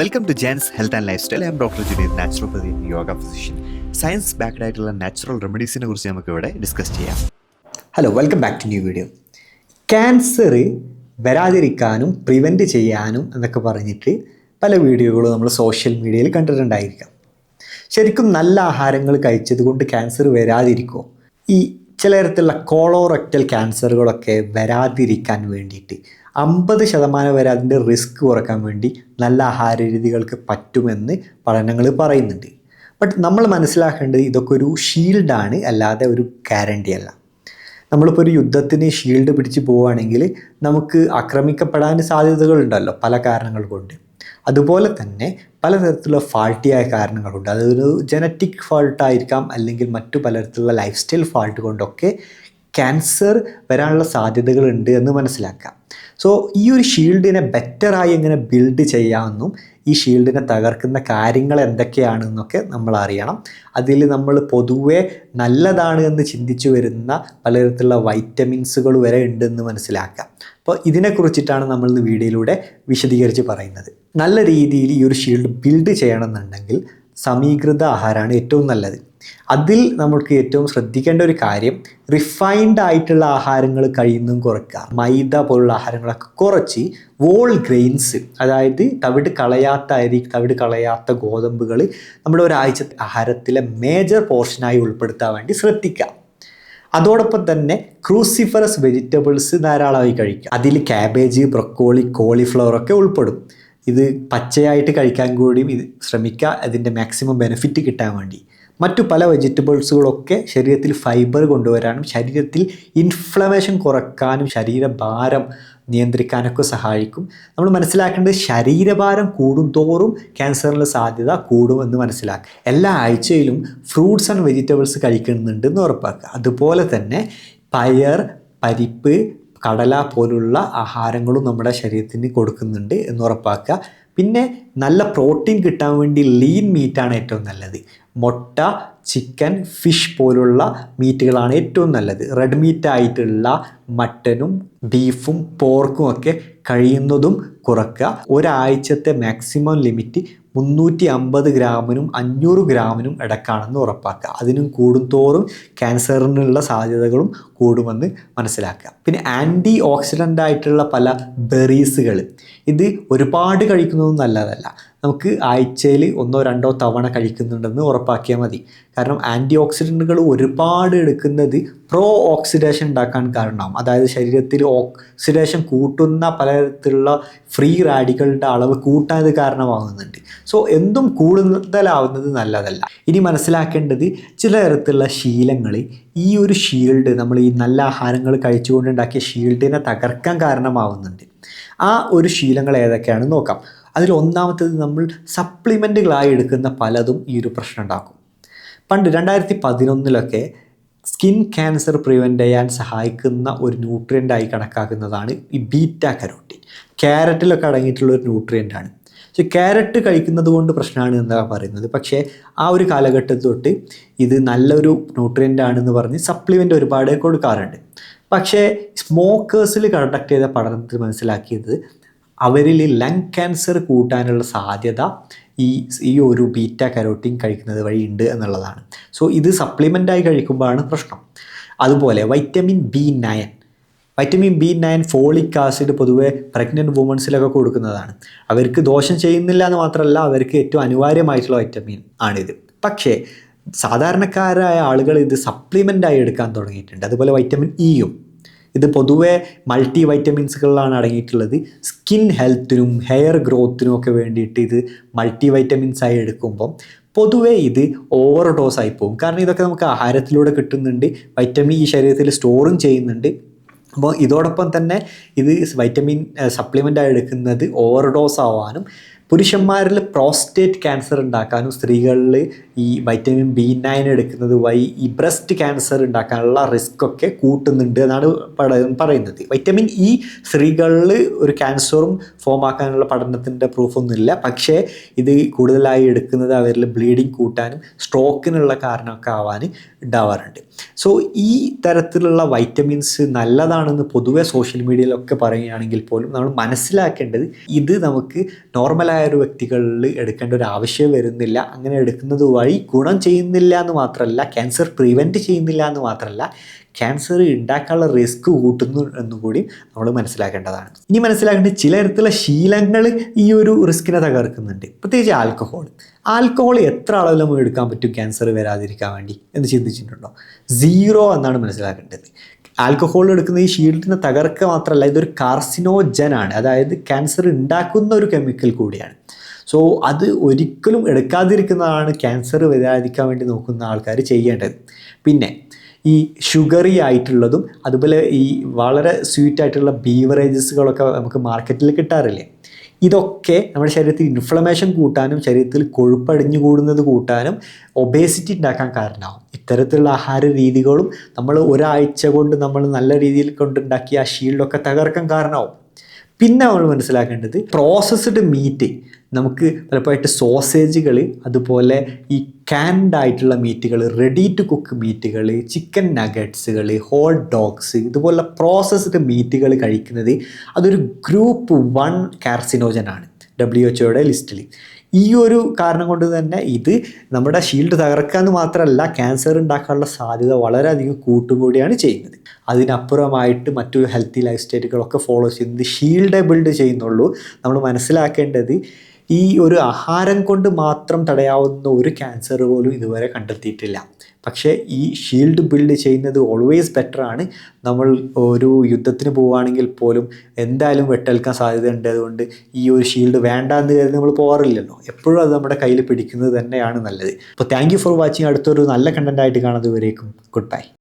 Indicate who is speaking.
Speaker 1: Welcome to Jans health and lifestyle I'm doctor Junaid naturopathy yoga physician science backed ആയിട്ടുള്ള natural റെമഡീസിനെ കുറിച്ച് നമുക്ക് ഇവിടെ ഡിസ്കസ് ചെയ്യാം.
Speaker 2: Hello welcome back to new video cancer വരാതിരിക്കാനും prevent ചെയ്യാനും എന്നൊക്കെ പറഞ്ഞിട്ട് പല വീഡിയോകളും നമ്മൾ സോഷ്യൽ മീഡിയയിൽ കണ്ടിട്ടുണ്ടായിരിക്കാം. ശരിക്കും നല്ല ആഹാരങ്ങൾ കഴിച്ചത് കൊണ്ട് ക്യാൻസർ വരാതിരിക്കുമോ ഈ ചില തരത്തിലുള്ള കോളോറക്റ്റൽ ക്യാൻസറുകളൊക്കെ വരാതിരിക്കാൻ വേണ്ടിയിട്ട് അമ്പത് ശതമാനം വരെ അതിന്റെ റിസ്ക് കുറയ്ക്കാൻ വേണ്ടി നല്ല ആഹാര രീതികൾക്ക് പറ്റുമെന്ന് പഠനങ്ങൾ പറയുന്നുണ്ട്. ബട്ട് നമ്മൾ മനസ്സിലാക്കേണ്ടത് ഇതൊക്കെ ഒരു ഷീൽഡാണ് അല്ലാതെ ഒരു ഗ്യാരണ്ടി അല്ല. നമ്മളിപ്പോൾ ഒരു യുദ്ധത്തിന് ഷീൽഡ് പിടിച്ച് പോവുകയാണെങ്കിൽ നമുക്ക് ആക്രമിക്കപ്പെടാൻ സാധ്യതകളുണ്ടല്ലോ പല കാരണങ്ങൾ കൊണ്ട്. അതുപോലെ തന്നെ പലതരത്തിലുള്ള ഫാൾട്ടിയായ കാരണങ്ങളുണ്ട്. അതൊരു ജനറ്റിക് ഫാൾട്ടായിരിക്കാം അല്ലെങ്കിൽ മറ്റു പലതരത്തിലുള്ള ലൈഫ് സ്റ്റൈൽ ഫാൾട്ട് കൊണ്ടൊക്കെ ക്യാൻസർ വരാനുള്ള സാധ്യതകളുണ്ട് എന്ന് മനസ്സിലാക്കാം. സോ ഈ ഒരു ഷീൽഡിനെ ബെറ്ററായി എങ്ങനെ ബിൽഡ് ചെയ്യാമെന്നും ഈ ഷീൽഡിനെ തകർക്കുന്ന കാര്യങ്ങൾ എന്തൊക്കെയാണെന്നൊക്കെ നമ്മൾ അറിയണം. അതിൽ നമ്മൾ പൊതുവെ നല്ലതാണ് എന്ന് ചിന്തിച്ചു വരുന്ന പലതരത്തിലുള്ള വൈറ്റമിൻസുകൾ വരെ ഉണ്ടെന്ന് മനസ്സിലാക്കാം. അപ്പോൾ ഇതിനെക്കുറിച്ചിട്ടാണ് നമ്മൾ ഇന്ന് വീഡിയോയിലൂടെ വിശദീകരിച്ച് പറയുന്നത്. നല്ല രീതിയിൽ ഈ ഒരു ഷീൽഡ് ബിൽഡ് ചെയ്യണമെന്നുണ്ടെങ്കിൽ സമീകൃത ആഹാരമാണ് ഏറ്റവും നല്ലത്. അതിൽ നമുക്ക് ഏറ്റവും ശ്രദ്ധിക്കേണ്ട ഒരു കാര്യം റിഫൈൻഡ് ആയിട്ടുള്ള ആഹാരങ്ങൾ കഴിയുന്നതും കുറയ്ക്കുക. മൈദ പോലുള്ള ആഹാരങ്ങളൊക്കെ കുറച്ച് വോൾ ഗ്രെയിൻസ് അതായത് തവിട് കളയാത്ത അരി തവിട് കളയാത്ത ഗോതമ്പുകൾ നമ്മുടെ ഒരാഴ്ച ആഹാരത്തിലെ മേജർ പോർഷനായി ഉൾപ്പെടുത്താൻ വേണ്ടി ശ്രദ്ധിക്കുക. അതോടൊപ്പം തന്നെ ക്രൂസിഫറസ് വെജിറ്റബിൾസ് ധാരാളമായി കഴിക്കുക അതിൽ ക്യാബേജ് ബ്രൊക്കോളി കോളിഫ്ലവർ ഒക്കെ ഉൾപ്പെടും. ഇത് പച്ചയായിട്ട് കഴിക്കാൻ കൂടിയും ഇത് ശ്രമിക്കുക അതിന്റെ മാക്സിമം ബെനിഫിറ്റ് കിട്ടാൻ വേണ്ടി. മറ്റു പല വെജിറ്റബിൾസുകളൊക്കെ ശരീരത്തിൽ ഫൈബർ കൊണ്ടുവരാനും ശരീരത്തിൽ ഇൻഫ്ലമേഷൻ കുറക്കാനും ശരീരഭാരം നിയന്ത്രിക്കാനൊക്കെ സഹായിക്കും. നമ്മൾ മനസ്സിലാക്കേണ്ടത് ശരീരഭാരം കൂടും തോറും ക്യാൻസറിനുള്ള സാധ്യത കൂടുമെന്ന് മനസ്സിലാക്കുക. എല്ലാ ആഴ്ചയിലും ഫ്രൂട്ട്സ് ആൻഡ് വെജിറ്റബിൾസ് കഴിക്കുന്നുണ്ട് എന്ന് ഉറപ്പാക്കുക. അതുപോലെ തന്നെ പയർ പരിപ്പ് കടല പോലുള്ള ആഹാരങ്ങളും നമ്മുടെ ശരീരത്തിന് കൊടുക്കുന്നുണ്ട് എന്ന് ഉറപ്പാക്കുക. പിന്നെ നല്ല പ്രോട്ടീൻ കിട്ടാൻ വേണ്ടി ലീൻ മീറ്റാണ് ഏറ്റവും നല്ലത്. മുട്ട ചിക്കൻ ഫിഷ് പോലുള്ള മീറ്റുകളാണ് ഏറ്റവും നല്ലത്. റെഡ് മീറ്റായിട്ടുള്ള മട്ടനും ബീഫും പോർക്കും ഒക്കെ കഴിയുന്നതും കുറക്കുക. ഒരാഴ്ചത്തെ മാക്സിമം ലിമിറ്റ് മുന്നൂറ്റി അമ്പത് ഗ്രാമിനും അഞ്ഞൂറ് ഗ്രാമിനും ഇടക്കാണെന്ന് ഉറപ്പാക്കുക. അതിനും കൂടുന്തോറും ക്യാൻസറിനുള്ള സാധ്യതകളും കൂടുമെന്ന് മനസ്സിലാക്കുക. പിന്നെ ആന്റി ഓക്സിഡന്റ് ആയിട്ടുള്ള പല ബെറീസുകൾ ഇത് ഒരുപാട് കഴിക്കുന്നതും നല്ലതല്ല. നമുക്ക് ആഴ്ചയിൽ ഒന്നോ രണ്ടോ തവണ കഴിക്കുന്നുണ്ടെന്ന് ഉറപ്പാക്കിയാൽ മതി. കാരണം ആന്റി ഓക്സിഡന്റുകൾ ഒരുപാട് എടുക്കുന്നത് പ്രോ ഓക്സിഡേഷൻ ഉണ്ടാക്കാൻ കാരണമാകും അതായത് ശരീരത്തിൽ ഓക്സിഡേഷൻ കൂട്ടുന്ന പലതരത്തിലുള്ള ഫ്രീ റാഡിക്കളുടെ അളവ് കൂട്ടാൻ ഇത് കാരണമാകുന്നുണ്ട്. സോ എന്തും കൂടുതലാവുന്നത് നല്ലതല്ല. ഇനി മനസ്സിലാക്കേണ്ടത് ചില തരത്തിലുള്ള ശീലങ്ങൾ. ഈ ഒരു ഷീൽഡ് നമ്മൾ ഈ നല്ല ആഹാരങ്ങൾ കഴിച്ചുകൊണ്ടുണ്ടാക്കിയ ഷീൽഡിനെ തകർക്കാൻ കാരണമാവുന്നുണ്ട്. ആ ഒരു ശീലങ്ങൾ ഏതൊക്കെയാണെന്ന് നോക്കാം. അതിൽ ഒന്നാമത്തേത് നമ്മൾ സപ്ലിമെന്റുകളായി എടുക്കുന്ന പലതും ഈ ഒരു പ്രശ്നം ഉണ്ടാക്കും. പണ്ട് രണ്ടായിരത്തി പതിനൊന്നിലൊക്കെ സ്കിൻ ക്യാൻസർ പ്രിവെന്റ് ചെയ്യാൻ സഹായിക്കുന്ന ഒരു ന്യൂട്രിയന്റായി കണക്കാക്കുന്നതാണ് ഈ ബീറ്റ കരോട്ടീൻ ക്യാരറ്റിലൊക്കെ അടങ്ങിയിട്ടുള്ള ഒരു ന്യൂട്രിയന്റാണ് പക്ഷെ ക്യാരറ്റ് കഴിക്കുന്നത് കൊണ്ട് പ്രശ്നമാണ് എന്നാണ് പറയുന്നത്. പക്ഷേ ആ ഒരു കാലഘട്ടത്തിൽ തൊട്ട് ഇത് നല്ലൊരു ന്യൂട്രിയന്റ് ആണെന്ന് പറഞ്ഞ് സപ്ലിമെന്റ് ഒരുപാട് കൊടുക്കാറുണ്ട്. പക്ഷേ സ്മോക്കേഴ്സിൽ കണ്ടക്ട് ചെയ്ത പഠനത്തിൽ മനസ്സിലാക്കിയത് അവരിൽ ലങ് ക്യാൻസർ കൂട്ടാനുള്ള സാധ്യത ഈ ഈ ഒരു ബീറ്റ കരോട്ടീൻ കഴിക്കുന്നത് വഴി ഉണ്ട് എന്നുള്ളതാണ്. സോ ഇത് സപ്ലിമെന്റായി കഴിക്കുമ്പോഴാണ് പ്രശ്നം. അതുപോലെ vitamin B nine vitamin B nine folic acid പൊതുവെ പ്രഗ്നന്റ് വുമൺസിലൊക്കെ കൊടുക്കുന്നതാണ്. അവർക്ക് ദോഷം ചെയ്യുന്നില്ല എന്ന് മാത്രമല്ല അവർക്ക് ഏറ്റവും അനിവാര്യമായിട്ടുള്ള വൈറ്റമിൻ ആണിത്. പക്ഷേ സാധാരണക്കാരായ ആളുകൾ ഇത് സപ്ലിമെന്റായി എടുക്കാൻ തുടങ്ങിയിട്ടുണ്ട്. അതുപോലെ വൈറ്റമിൻ ഇയും ഇത് പൊതുവേ മൾട്ടി വൈറ്റമിൻസുകളിലാണ് അടങ്ങിയിട്ടുള്ളത്. സ്കിൻ ഹെൽത്തിനും ഹെയർ ഗ്രോത്തിനും ഒക്കെ വേണ്ടിയിട്ട് ഇത് മൾട്ടി വൈറ്റമിൻസ് ആയി എടുക്കുമ്പം പൊതുവേ ഇത് ഓവർ ഡോസ് ആയി പോകും. കാരണം ഇതൊക്കെ നമുക്ക് ആഹാരത്തിലൂടെ കിട്ടുന്നുണ്ട്. വൈറ്റമിൻ ഈ ശരീരത്തിൽ സ്റ്റോറും ചെയ്യുന്നുണ്ട്. അപ്പോൾ ഇതോടൊപ്പം തന്നെ ഇത് വൈറ്റമിൻ സപ്ലിമെന്റായി എടുക്കുന്നത് ഓവർ ഡോസ് ആവാനും പുരുഷന്മാരിൽ പ്രോസ്റ്റേറ്റ് ക്യാൻസർ ഉണ്ടാക്കാനും സ്ത്രീകളിൽ ഈ വൈറ്റമിൻ ബി നയൻ എടുക്കുന്നത് വഴി ഈ ബ്രസ്റ്റ് ക്യാൻസർ ഉണ്ടാക്കാനുള്ള റിസ്ക് ഒക്കെ കൂട്ടുന്നുണ്ട് എന്നാണ് പഠനം പറയുന്നത്. വൈറ്റമിൻ ഇ സ്ത്രീകളിൽ ഒരു ക്യാൻസറും ഫോം ആക്കാനുള്ള പഠനത്തിന്റെ പ്രൂഫൊന്നുമില്ല പക്ഷേ ഇത് കൂടുതലായി എടുക്കുന്നത് അവരിൽ ബ്ലീഡിങ് കൂട്ടാനും സ്ട്രോക്കിനുള്ള കാരണമൊക്കെ ആവാൻ ഉണ്ടാവാറുണ്ട് സോ ഈ തരത്തിലുള്ള വൈറ്റമിൻസ് നല്ലതാണെന്ന് പൊതുവെ സോഷ്യൽ മീഡിയയിലൊക്കെ പറയുകയാണെങ്കിൽ പോലും നമ്മൾ മനസ്സിലാക്കേണ്ടത് ഇത് നമുക്ക് നോർമലായ ഒരു വ്യക്തികളിൽ എടുക്കേണ്ട ഒരു ആവശ്യം വരുന്നില്ല. അങ്ങനെ എടുക്കുന്നത് വഴി ഗുണം ചെയ്യുന്നില്ല എന്ന് മാത്രമല്ല ക്യാൻസർ പ്രിവെന്റ് ചെയ്യുന്നില്ല എന്ന് മാത്രമല്ല ക്യാൻസർ ഉണ്ടാക്കാനുള്ള റിസ്ക് കൂട്ടുന്നു എന്നും കൂടി നമ്മൾ മനസ്സിലാക്കേണ്ടതാണ്. ഇനി മനസ്സിലാക്കേണ്ട ചില തരത്തിലുള്ള ശീലങ്ങൾ ഈ ഒരു റിസ്കിനെ തകർക്കുന്നുണ്ട്. പ്രത്യേകിച്ച് ആൽക്കഹോൾ ആൽക്കഹോൾ എത്ര അളവിൽ നമുക്ക് എടുക്കാൻ പറ്റും? ക്യാൻസർ വരാതിരിക്കാൻ വേണ്ടി എന്ന് ചിന്തിച്ചിട്ടുണ്ടോ? സീറോ എന്നാണ് മനസ്സിലാക്കേണ്ടത്. ആൽക്കഹോൾ എടുക്കുന്ന ഈ ഷീൽഡിനെ തകർക്കുക മാത്രമല്ല ഇതൊരു കാർസിനോജനാണ്. അതായത് ക്യാൻസർ ഉണ്ടാക്കുന്ന ഒരു കെമിക്കൽ കൂടിയാണ്. സോ അത് ഒരിക്കലും എടുക്കാതിരിക്കുന്നതാണ് ക്യാൻസർ വരാതിരിക്കാൻ വേണ്ടി നോക്കുന്ന ആൾക്കാർ ചെയ്യേണ്ടത്. പിന്നെ ഈ ഷുഗറി ആയിട്ടുള്ളതും അതുപോലെ ഈ വളരെ സ്വീറ്റ് ആയിട്ടുള്ള ബീവറേജസുകളൊക്കെ നമുക്ക് മാർക്കറ്റിൽ കിട്ടാറില്ലേ? ഇതൊക്കെ നമ്മുടെ ശരീരത്തിൽ ഇൻഫ്ലമേഷൻ കൂട്ടാനും ശരീരത്തിൽ കൊഴുപ്പടിഞ്ഞു കൂടുന്നത് കൂട്ടാനും ഒബേസിറ്റി ഉണ്ടാക്കാൻ കാരണമാകും ഇത്തരത്തിലുള്ള ആഹാര രീതികളും നമ്മൾ ഒരാഴ്ച കൊണ്ട് നമ്മൾ നല്ല രീതിയിൽ കൊണ്ടുണ്ടാക്കിയ ആ ഷീൽഡൊക്കെ തകർക്കാൻ കാരണമാവും. പിന്നെ നമ്മൾ മനസ്സിലാക്കേണ്ടത് പ്രോസസ്ഡ് മീറ്റ് നമുക്ക് പലപ്പോഴായിട്ട് സോസേജുകൾ അതുപോലെ ഈ കാൻഡ് ആയിട്ടുള്ള മീറ്റുകൾ റെഡി ടു കുക്ക് മീറ്റുകൾ ചിക്കൻ നഗറ്റ്സുകൾ ഹോട്ട് ഡോഗ്സ് ഇതുപോലുള്ള പ്രോസസ്ഡ് മീറ്റുകൾ കഴിക്കുന്നത് അതൊരു ഗ്രൂപ്പ് വൺ കാർസിനോജൻ ആണ് ഡബ്ല്യു എച്ച്ഒയുടെ ലിസ്റ്റിൽ ഈ ഒരു കാരണം കൊണ്ട് തന്നെ ഇത് നമ്മുടെ ഷീൽഡ് തകർക്കാന്ന് മാത്രമല്ല ക്യാൻസർ ഉണ്ടാക്കാനുള്ള സാധ്യത വളരെയധികം കൂട്ടുകൂടിയാണ് ചെയ്യുന്നത്. അതിനപ്പുറമായിട്ട് മറ്റു ഹെൽത്തി ലൈഫ് സ്റ്റൈലുകളൊക്കെ ഫോളോ ചെയ്യുന്നത് ഷീൽഡ് ബിൽഡ് ചെയ്യുന്നുള്ളൂ. നമ്മൾ മനസ്സിലാക്കേണ്ടത് ഈ ഒരു ആഹാരം കൊണ്ട് മാത്രം തടയാവുന്ന ഒരു ക്യാൻസർ പോലും ഇതുവരെ കണ്ടെത്തിയിട്ടില്ല. പക്ഷേ ഈ ഷീൽഡ് ബിൽഡ് ചെയ്യുന്നത് ഓൾവേസ് ബെറ്റർ ആണ്. നമ്മൾ ഒരു യുദ്ധത്തിന് പോവുകയാണെങ്കിൽ പോലും എന്തായാലും വെട്ടേൽക്കാൻ സാധ്യത അതുകൊണ്ട് ഈ ഒരു ഷീൽഡ് വേണ്ട എന്ന് കരുതി നമ്മൾ പോകാറില്ലല്ലോ. എപ്പോഴും അത് നമ്മുടെ കയ്യിൽ പിടിക്കുന്നത് തന്നെയാണ് നല്ലത്. അപ്പോൾ താങ്ക് ഫോർ വാച്ചിങ് അടുത്തൊരു നല്ല കണ്ടന്റായിട്ട് ആയിട്ട് വരേക്കും ഗുഡ് ബൈ